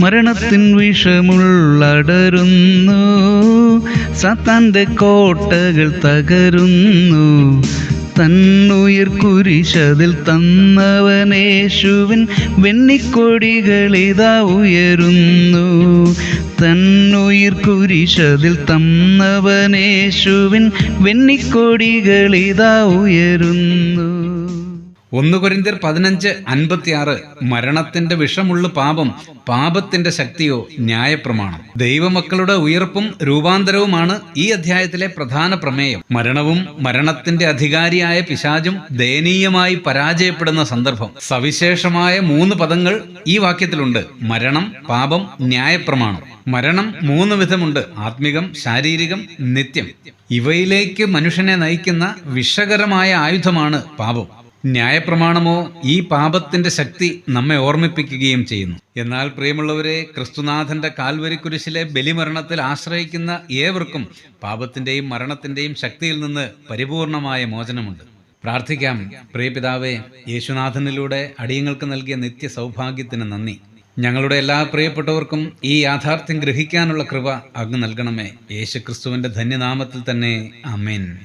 മരണത്തിൻ വിഷമുള്ളടരുന്നു. സത്താന്റെ കോട്ടകൾ തകരുന്നു. തന്നുയർ കുരിശതിൽ തന്നവനേശുവിൻ വെണ്ണിക്കൊടികളിതാ ഉയരുന്നു. തന്നുയിർ കുരിശതിൽ തന്നവനേശുവിൻ വെണ്ണിക്കൊടികളിതാ ഉയരുന്നു. ഒന്ന് കൊരിന്ത്യർ പതിനഞ്ച് അൻപത്തിയാറ് മരണത്തിന്റെ വിഷമുള്ള പാപം പാപത്തിന്റെ ശക്തിയോ ന്യായപ്രമാണം. ദൈവമക്കളുടെ ഉയർപ്പും രൂപാന്തരവുമാണ് ഈ അധ്യായത്തിലെ പ്രധാന പ്രമേയം. മരണവും മരണത്തിന്റെ അധികാരിയായ പിശാചും ദയനീയമായി പരാജയപ്പെടുന്ന സന്ദർഭം. സവിശേഷമായ മൂന്ന് പദങ്ങൾ ഈ വാക്യത്തിലുണ്ട്. മരണം പാപം ന്യായപ്രമാണം. മരണം മൂന്ന് വിധമുണ്ട്. ആത്മികം ശാരീരികം നിത്യം. ഇവയിലേക്ക് മനുഷ്യനെ നയിക്കുന്ന വിഷകരമായ ആയുധമാണ് പാപം. ന്യായപ്രമാണമോ ഈ പാപത്തിന്റെ ശക്തി നമ്മെ ഓർമ്മിപ്പിക്കുകയും ചെയ്യുന്നു. എന്നാൽ പ്രിയമുള്ളവരെ ക്രിസ്തുനാഥന്റെ കാൽവരി കുരിശിലെ ബലിമരണത്തിൽ ആശ്രയിക്കുന്ന ഏവർക്കും പാപത്തിന്റെയും മരണത്തിന്റെയും ശക്തിയിൽ നിന്ന് പരിപൂർണമായ മോചനമുണ്ട്. പ്രാർത്ഥിക്കാം. പ്രിയപിതാവേ യേശുനാഥനിലൂടെ അടിയങ്ങൾക്ക് നൽകിയ നിത്യ സൗഭാഗ്യത്തിന് നന്ദി. ഞങ്ങളുടെ എല്ലാ പ്രിയപ്പെട്ടവർക്കും ഈ യാഥാർത്ഥ്യം ഗ്രഹിക്കാനുള്ള കൃപ അങ്ങ് നൽകണമേ. യേശുക്രിസ്തുവിന്റെ ധന്യനാമത്തിൽ തന്നെ. അമേൻ